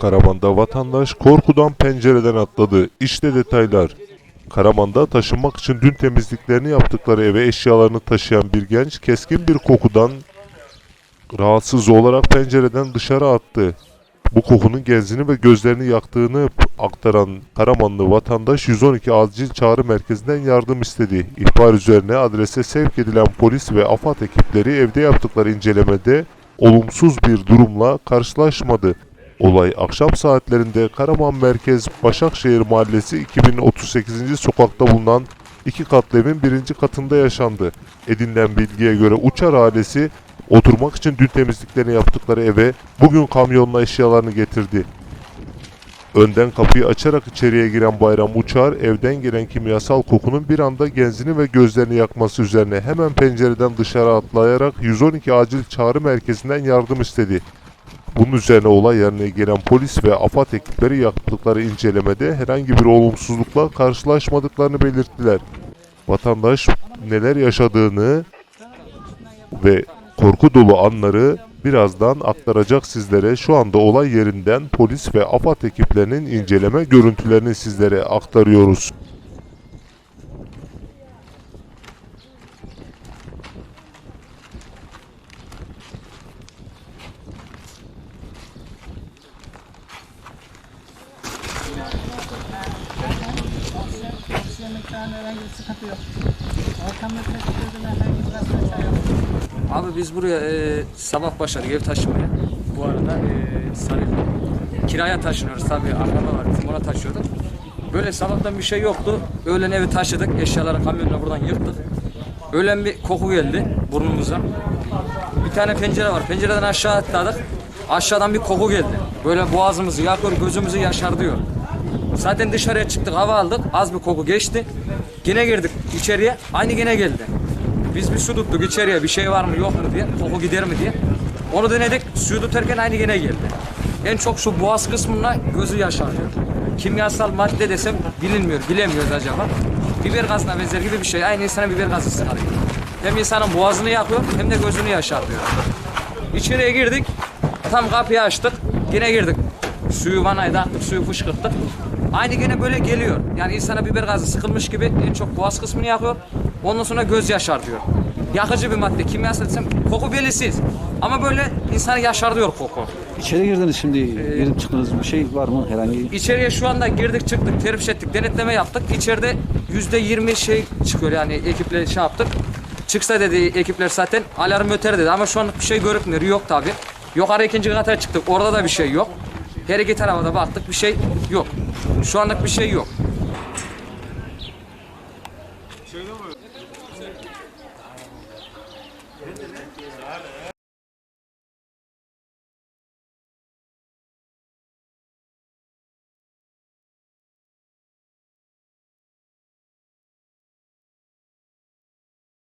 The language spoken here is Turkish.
Karaman'da vatandaş korkudan pencereden atladı. İşte detaylar. Karaman'da taşınmak için dün temizliklerini yaptıkları eve eşyalarını taşıyan bir genç keskin bir kokudan rahatsız olarak pencereden dışarı attı. Bu kokunun genzini ve gözlerini yaktığını aktaran Karamanlı vatandaş 112 acil çağrı merkezinden yardım istedi. İhbar üzerine adrese sevk edilen polis ve AFAD ekipleri evde yaptıkları incelemede olumsuz bir durumla karşılaşmadı. Olay akşam saatlerinde Karaman Merkez Başakşehir Mahallesi 2038. sokakta bulunan iki katlı evin birinci katında yaşandı. Edinilen bilgiye göre Uçar ailesi oturmak için dün temizliklerini yaptıkları eve bugün kamyonla eşyalarını getirdi. Önden kapıyı açarak içeriye giren Bayram Uçar evden gelen kimyasal kokunun bir anda genzini ve gözlerini yakması üzerine hemen pencereden dışarı atlayarak 112 acil çağrı merkezinden yardım istedi. Bunun üzerine olay yerine gelen polis ve AFAD ekipleri yaptıkları incelemede herhangi bir olumsuzlukla karşılaşmadıklarını belirttiler. Vatandaş neler yaşadığını ve korku dolu anları birazdan aktaracak sizlere. Şu anda olay yerinden polis ve AFAD ekiplerinin inceleme görüntülerini sizlere aktarıyoruz. Yok. Abi biz buraya e, sabah başladık ev taşımaya. Bu arada e, Sarı kiraya taşınıyoruz tabii akraba var bizim ona taşıyorduk. Böyle sabahtan bir şey yoktu. Öğlen evi taşıdık. Eşyaları kamyonla buradan yıktık. Öğlen bir koku geldi burnumuza. Bir tane pencere var. Pencereden aşağı atladık. Aşağıdan bir koku geldi. Böyle boğazımızı yakıyor, gözümüzü yaşardıyor. Zaten dışarıya çıktık, hava aldık. Az bir koku geçti. Yine girdik içeriye. Aynı yine geldi. Biz bir su tuttuk içeriye bir şey var mı yok mu diye. Koku gider mi diye. Onu denedik. Suyu tutarken aynı yine geldi. En çok şu boğaz kısmına gözü yaşarıyor. Kimyasal madde desem bilinmiyor. Bilemiyoruz acaba. Biber gazına benzer gibi bir şey. Aynı insana biber gazı sıkarıyor. Hem insanın boğazını yakıyor hem de gözünü yaşartıyor. İçeriye girdik. Tam kapıyı açtık. Yine girdik. Suyu vanayda attık, suyu fışkırttık. Aynı gene böyle geliyor. Yani insana biber gazı sıkılmış gibi en çok boğaz kısmını yakıyor. Ondan sonra göz yaşartıyor. Yakıcı bir madde. Kimyasal desem koku belirsiz. Ama böyle insanı yaşartıyor koku. İçeri girdiniz şimdi girip çıktınız bir şey var mı herhangi? İçeriye şu anda girdik çıktık, teftiş ettik, denetleme yaptık. İçeride yüzde yirmi şey çıkıyor yani ekiple şey yaptık. Çıksa dedi ekipler zaten alarm öter dedi ama şu an bir şey görünmüyor. Yok tabi. Yukarı ikinci kata çıktık. Orada da bir şey yok. Hareket aramada baktık bir şey yok. Şu anlık bir şey yok.